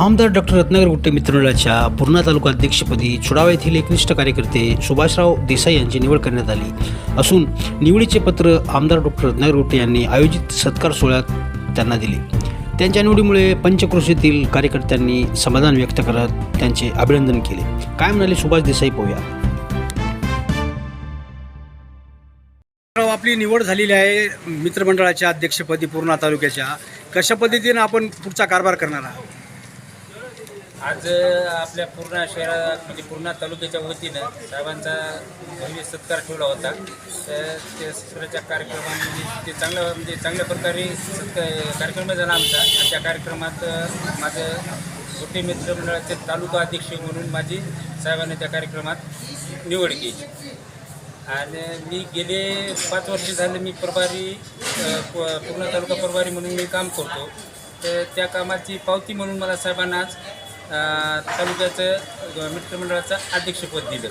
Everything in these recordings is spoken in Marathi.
आमदार डॉक्टर रत्नागर गुट्टे मित्रमंडळाच्या पूर्णा तालुका अध्यक्षपदी चुडावा येथील एकनिष्ठ कार्यकर्ते सुभाषराव देसाई यांची निवड करण्यात आली. असून निवडीचे पत्र आमदार डॉक्टर रत्नागर गुट्टे यांनी आयोजित सत्कार सोहळ्यात त्यांना दिले. त्यांच्या निवडीमुळे पंचक्रोशीतील कार्यकर्त्यांनी समाधान व्यक्त करत त्यांचे अभिनंदन केले. काय म्हणाले सुभाष देसाई पोहया. आपली निवड झालेली आहे मित्रमंडळाच्या अध्यक्षपदी पूर्णा तालुक्याच्या. कशा पद्धतीनं आपण पुढचा कारभार करणार आहात? आज आपल्या पूर्णा शहरा म्हणजे पूर्णा तालुक्याच्या वतीनं साहेबांचा भव्य सत्कार ठेवला होता. तर त्या सत्काराच्या कार्यक्रमामध्ये ते चांगल्या म्हणजे चांगल्या प्रकारे सत्कार कार्यक्रम झाला आमचा. आणि त्या कार्यक्रमात माझं गोटे मित्रमंडळाचे तालुका अध्यक्ष म्हणून माझी साहेबांनी त्या कार्यक्रमात निवड केली. आणि मी गेले पाच वर्ष झाले मी प्रभारी पूर्ण प- पूर्णा तालुका प्रभारी म्हणून मी काम करतो. तर त्या कामाची पावती म्हणून मला साहेबांना आज तालुक्याचं मित्रमंडळाचं अध्यक्षपद दिलं.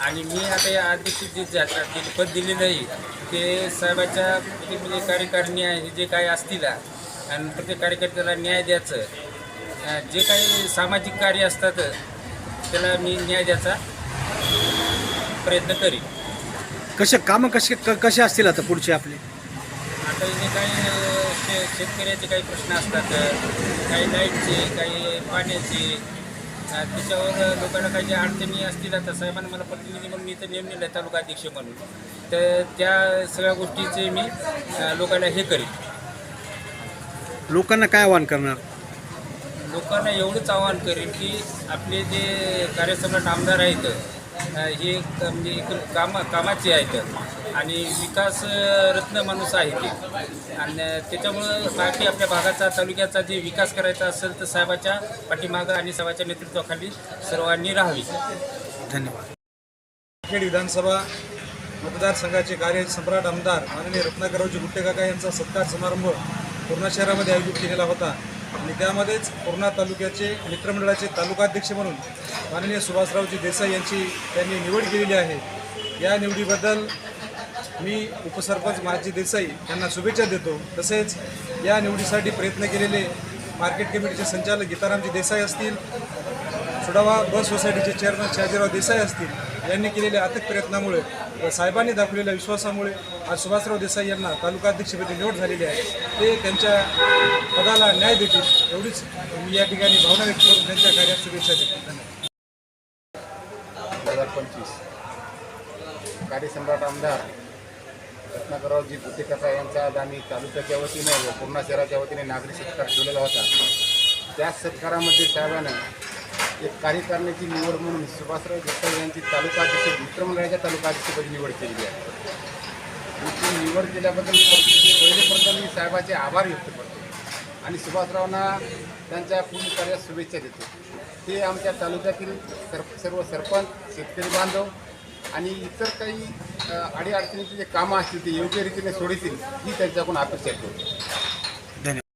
आणि मी आता या अध्यक्ष जे जे पद दिलेलं आहे ते साहेबाच्या म्हणजे म्हणजे कार्यकारिणी आहे जे काही असतील आणि प्रत्येक कार्यकर्त्याला न्याय द्यायचं जे काही सामाजिक कार्य असतात त्याला मी न्याय द्यायचा प्रयत्न करीन. कसे कामं कसे क- कसे असतील आता पुढचे आपले? आता जे काही शेतकऱ्याचे काही प्रश्न असतात काही लाईटचे काही पाण्याचे. त्याच्यावर लोकांना काही ज्या अडचणी असतील आता साहेबांना मला प्रतिनिधी म्हणून मी इथं नेमलेलं आहे तालुका अध्यक्ष म्हणून. तर त्या सगळ्या गोष्टीचे मी लोकांना हे करीन. लोकांना काय आवाहन करणार? लोकांना एवढंच आवाहन करेन की आपले जे कार्यसम्राट आमदार आहेत हे म्हणजे कामा कामाचे आहेत. आणि विकास रत्न माणूस आहे ते. आणि त्याच्यामुळं बाकी आपल्या भागाचा तालुक्याचा जे विकास करायचा असेल तर साहेबाच्या पाठीमागं आणि साहेबाच्या नेतृत्वाखाली सर्वांनी राहावी. धन्यवाद. खेड विधानसभा मतदारसंघाचे कार्य सम्राट आमदार माननीय रत्नाकररावजी गुट्टेकाका यांचा सत्कार समारंभ पूर्णा शहरामध्ये आयोजित केलेला होता. आणि त्यामध्येच पूर्णा तालुक्याचे मित्रमंडळाचे तालुकाध्यक्ष म्हणून माननीय सुभाषरावजी देसाई यांची त्यांनी निवड केलेली आहे. या निवडीबद्दल मी उपसरपंच महाजी देसाई यांना शुभेच्छा देतो. तसेच या निवडीसाठी प्रयत्न केलेले मार्केट कमिटीचे संचालक गीतारामजी देसाई असतील सुडावा बस सोसायटीचे चेअरमन शहाजीराव देसाई असतील यांनी केलेल्या अथक प्रयत्नामुळे व साहेबांनी दाखवलेल्या विश्वासामुळे आज सुभाषराव देसाई यांना तालुका अध्यक्षपदी निवड झालेली आहे. ते त्यांच्या पदाला न्याय देतील एवढीच मी या ठिकाणी भावना व्यक्त करून त्यांच्या कार्यात शुभेच्छा देतो. धन्यवाद. दोन हजार पंचवीस. कार्यसम्राट आमदार रत्नाकररावजी गुतेकसा यांचा आज आम्ही तालुक्याच्या वतीने व पूर्णा शहराच्या वतीने नागरी सत्कार ठेवलेला होता. त्या सत्कारामध्ये साहेबानं एक कार्यकारिणीची निवड म्हणून सुभाषराव देसाई यांची तालुका अध्यक्ष मित्रमंडळाच्या तालुका अध्यक्षपदी निवड केलेली आहे. ती निवड केल्याबद्दल पहिले प्रथम मी साहेबाचे आभार व्यक्त करतो आणि सुभाषरावांना त्यांच्या पूर्ण कार्यात शुभेच्छा देतो. ते आमच्या तालुक्यातील सर सर्व सरपंच शेतकरी बांधव आणि इतर काही अडीअडचणीची जे कामं असतील ते योग्य रीतीने सोडतील ही त्यांच्याकडून अपेक्षा करतो